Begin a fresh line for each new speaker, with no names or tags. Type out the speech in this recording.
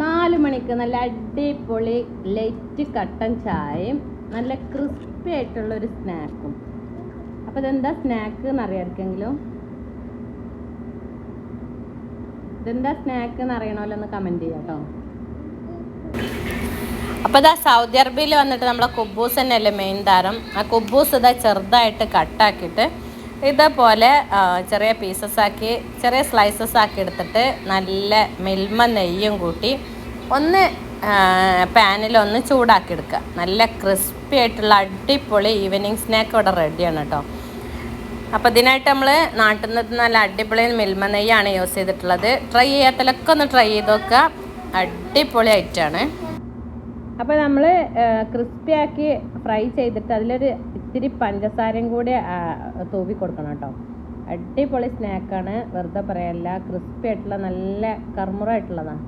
നാല് മണിക്ക് നല്ല അടിപൊളി ലൈറ്റ് കട്ടൻ ചായയും നല്ല ക്രിസ്പി ആയിട്ടുള്ള ഒരു സ്നാക്കും. അപ്പോൾ ഇതെന്താ സ്നാക്ക് എന്നറിയാർക്കെങ്കിലും ഇതെന്താ സ്നാക്ക് എന്ന് അറിയണമല്ലോ ഒന്ന് കമന്റ് ചെയ്യാം കേട്ടോ. അപ്പോൾ ഇതാ സൗദി അറേബ്യയിൽ വന്നിട്ട് നമ്മളെ കുബൂസ് തന്നെയല്ലേ മെയിൻ താരം. ആ കുബൂസ് ഇതാ ചെറുതായിട്ട് കട്ടാക്കിയിട്ട് ഇതേപോലെ ചെറിയ പീസസ് ആക്കി ചെറിയ സ്ലൈസസ് ആക്കി എടുത്തിട്ട് നല്ല മിൽമ നെയ്യും കൂട്ടി ഒന്ന് പാനിൽ ഒന്ന് ചൂടാക്കി എടുക്കുക. നല്ല ക്രിസ്പി ആയിട്ടുള്ള അടിപൊളി ഈവനിങ് സ്നാക്ക് ഇവിടെ റെഡിയാണ് കേട്ടോ അപ്പോൾ ഇതിനായിട്ട് നമ്മൾ നാട്ടിൽ നിന്ന് നല്ല അടിപൊളി മിൽമ നെയ്യാണ് യൂസ് ചെയ്തിട്ടുള്ളത്. ട്രൈ ചെയ്യാത്തലൊക്കെ ഒന്ന് ട്രൈ ചെയ്ത് നോക്കുക. അടിപൊളി ആയിട്ടാണ് അപ്പോൾ നമ്മൾ ക്രിസ്പി ആക്കി ഫ്രൈ ചെയ്തിട്ട് അതിലൊരു ഇത്തിരി പഞ്ചസാരയും കൂടി തൂവി കൊടുക്കണം കേട്ടോ അടിപൊളി സ്നാക്കാണ് വെറുതെ പറയല്ല ക്രിസ്പി ആയിട്ടുള്ള നല്ല കർമുറായിട്ടുള്ളതാണ്.